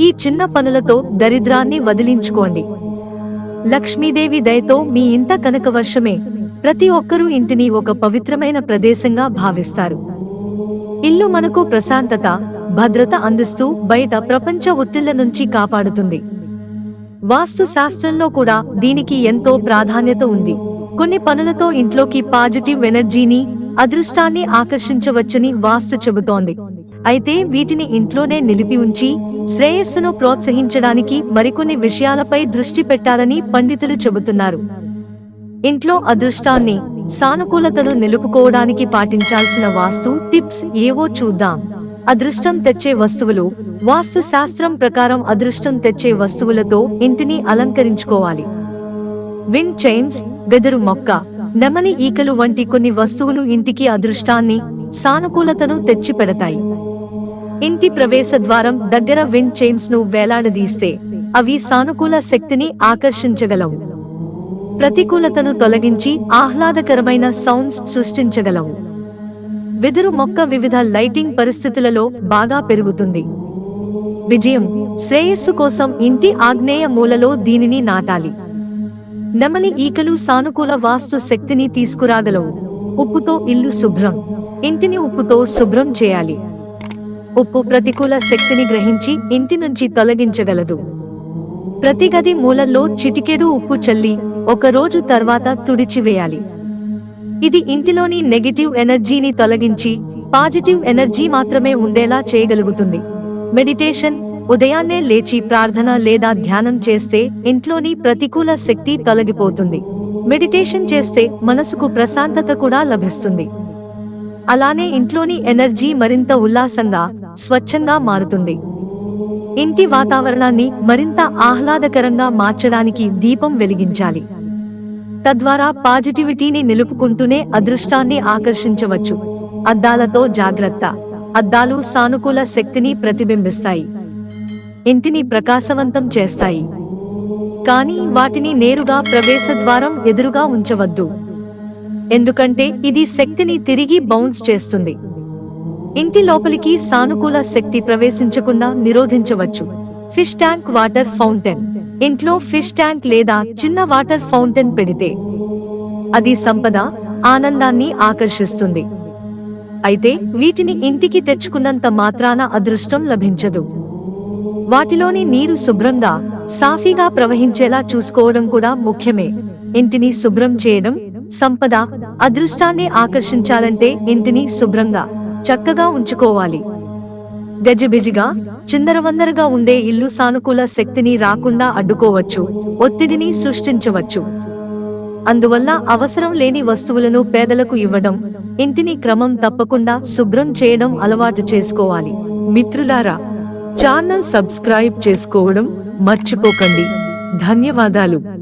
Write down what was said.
ఈ చిన్న పనులతో దరిద్రాన్ని వదిలించుకోండి. లక్ష్మీదేవి దయతో మీ ఇంట కనక వర్షమే ప్రతి ఒక్కరూ ఇంటిని ఒక పవిత్రమైన ప్రదేశంగా భావిస్తారు. ఇల్లు మనకు ప్రశాంతత భద్రత అందిస్తూ బయట ప్రపంచ ఒత్తిళ్ళ నుంచి కాపాడుతుంది. వాస్తు శాస్త్రంలో కూడా దీనికి ఎంతో ప్రాధాన్యత ఉంది. కొన్ని పనులతో ఇంట్లోకి పాజిటివ్ ఎనర్జీని అదృష్టాన్ని ఆకర్షించవచ్చని వాస్తు చెబుతోంది. అయితే వీటిని ఇంట్లోనే నిలిపి ఉంచి శ్రేయస్సును ప్రోత్సహించడానికి మరికొన్ని విషయాలపై దృష్టి పెట్టాలని పండితులు చెబుతున్నారు. ఇంట్లో అదృష్టాన్ని సానుకూలతను నిలుపుకోవడానికి పాటించాల్సిన వాస్తు టిప్స్ ఏవో చూద్దాం. అదృష్టం తెచ్చే వస్తువులు వాస్తు శాస్త్రం ప్రకారం అదృష్టం తెచ్చే వస్తువులతో ఇంటిని అలంకరించుకోవాలి. విండ్ చైన్స్ వెదురు మొక్క నెమలి ఈకలు వంటి కొన్ని వస్తువులు ఇంటికి అదృష్టాన్ని సానుకూలతను తెచ్చిపెడతాయి. ఇంటి ప్రవేశ ద్వారం దగ్గర విండ్ చైన్స్ను వేలాడదీస్తే అవి సానుకూల శక్తిని ఆకర్షించగలవు. ప్రతికూలతను తొలగించి ఆహ్లాదకరమైన సౌండ్స్ సృష్టించగలవు. వెదురు మొక్క వివిధ లైటింగ్ పరిస్థితులలో బాగా పెరుగుతుంది. విజయం శ్రేయస్సు కోసం ఇంటి ఆగ్నేయ మూలలో దీనిని నాటాలి. నెమలి ఈకలు సానుకూల వాస్తు శక్తిని తీసుకురాగలవు. ఉప్పుతో ఇల్లు శుభ్రం. ఇంటిని ఉప్పుతో శుభ్రం చేయాలి. ఉప్పు ప్రతికూల శక్తిని గ్రహించి ఇంటి నుంచి తొలగించగలదు. ప్రతి గది మూలల్లో చిటికెడు ఉప్పు చల్లి ఒక రోజు తర్వాత తుడిచివేయాలి. ఇది ఇంటిలోని నెగిటివ్ ఎనర్జీని తొలగించి పాజిటివ్ ఎనర్జీ మాత్రమే ఉండేలా చేయగలుగుతుంది. మెడిటేషన్ ఉదయాన్నే లేచి ప్రార్థన లేదా ధ్యానం చేస్తే ఇంట్లోని ప్రతికూల శక్తి తొలగిపోతుంది. మెడిటేషన్ చేస్తే మనసుకు ప్రశాంతత కూడా లభిస్తుంది. అలానే ఇంట్లోని ఎనర్జీ మరింత ఉల్లాసంగా స్వచ్ఛంగా మారుతుంది. ఇంటి వాతావరణాన్ని మరింత ఆహ్లాదకరంగా మార్చడానికి దీపం వెలిగించాలి. తద్వారా పాజిటివిటీని నిలుపుకుంటూనే అదృష్టాన్ని ఆకర్షించవచ్చు. అద్దాలతో జాగ్రత్త. అద్దాలు సానుకూల శక్తిని ప్రతిబింబిస్తాయి. ఇంటిని ప్రకాశవంతం చేస్తాయి. కానీ వాటిని నేరుగా ప్రవేశ ద్వారం ఎదురుగా ఉంచవద్దు. ఎందుకంటే ఇది శక్తిని తిరిగి బౌన్స్ చేస్తుంది. ఇంటి లోపలికి సానుకూల శక్తి ప్రవేశించకుండా నిరోధించవచ్చు. Fish tank water fountain. ఇంట్లో ఫిష్ ట్యాంక్ లేదా చిన్న వాటర్ ఫౌంటైన్ పెడితే అది సంపద ఆనందాన్ని ఆకర్షిస్తుంది. అయితే వీటిని ఇంటికి తెచ్చుకున్నంత మాత్రాన అదృష్టం లభించదు. వాటిలోని నీరు శుభ్రంగా సాఫీగా ప్రవహించేలా చూసుకోవడం కూడా ముఖ్యమే. ఇంటిని శుభ్రం చేయడం సంపద అదృష్టాన్ని ఆకర్షించాలంటే ఇంటిని శుభ్రంగా చక్కగా ఉంచుకోవాలి. గజిబిజిగా చిందరవందరగా ఉండే ఇల్లు సానుకూల శక్తిని రాకుండా అడ్డుకోవచ్చు ఒత్తిడిని సృష్టించవచ్చు. అందువల్ల అవసరం లేని వస్తువులను పేదలకు ఇవ్వడం ఇంటిని క్రమం తప్పకుండా శుభ్రం చేయడం అలవాటు చేసుకోవాలి. మిత్రులారా ఛానల్ సబ్స్క్రైబ్ చేసుకోవడం మర్చిపోకండి. ధన్యవాదాలు.